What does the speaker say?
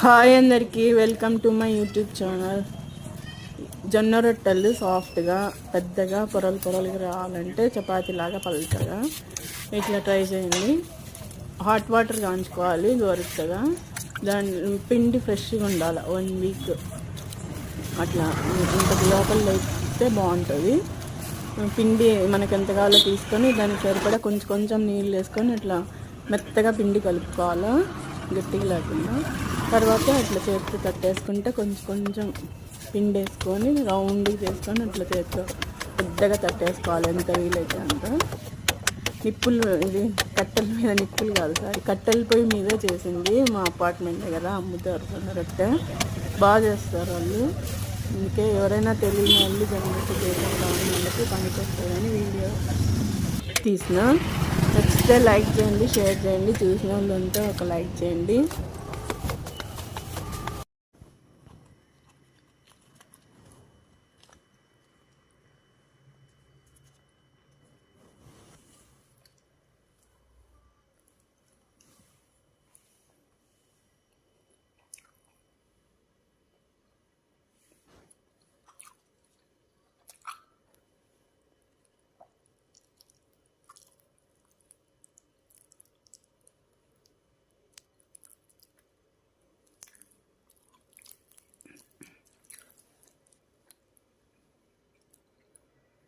Hi అందరికీ welcome to my YouTube channel. జొన్న రొట్టెలు సాఫ్ట్గా పెద్దగా పొరలు పొరలుగా రావాలంటే చపాతీలాగా పలుచగా ఇట్లా ట్రై చేయండి. హాట్ వాటర్ కాంచుకోవాలి దొరుకుతుందా దాని పిండి ఫ్రెష్గా ఉండాలి వన్ వీక్. అట్లా ఇంత లోపల అయితే బాగుంటుంది. పిండి మనకు ఎంత కావాలో తీసుకొని దానికి సరిపడా కొంచెం కొంచెం నీళ్ళు వేసుకొని ఇట్లా మెత్తగా పిండి కలుపుకోవాలి. గట్టిగా లేకుండా తర్వాత అట్లా చేతితో తట్టేసుకుంటే కొంచెం కొంచెం పిండి వేసుకొని రౌండ్గా చేసుకొని అట్లా చేతితో పెద్దగా తట్టేసుకోవాలి ఎంత వీలైతే అంత. నిప్పులు ఇది కట్టెల మీద నిప్పులు కాదు సార్ కట్టెల పొయ్యి మీదే చేసింది మా అపార్ట్మెంట్ దగ్గర అమ్ముతారు జొన్న రొట్టె బాగా చేస్తారు వాళ్ళు. అందుకే ఎవరైనా తెలియని వాళ్ళు జనరేషన్ చేసుకుంటా వాళ్ళకి పనికొస్తుందని వీడియో తీసిన. నచ్చితే లైక్ చేయండి షేర్ చేయండి. చూసిన వాళ్ళంతా ఒక లైక్ చేయండి.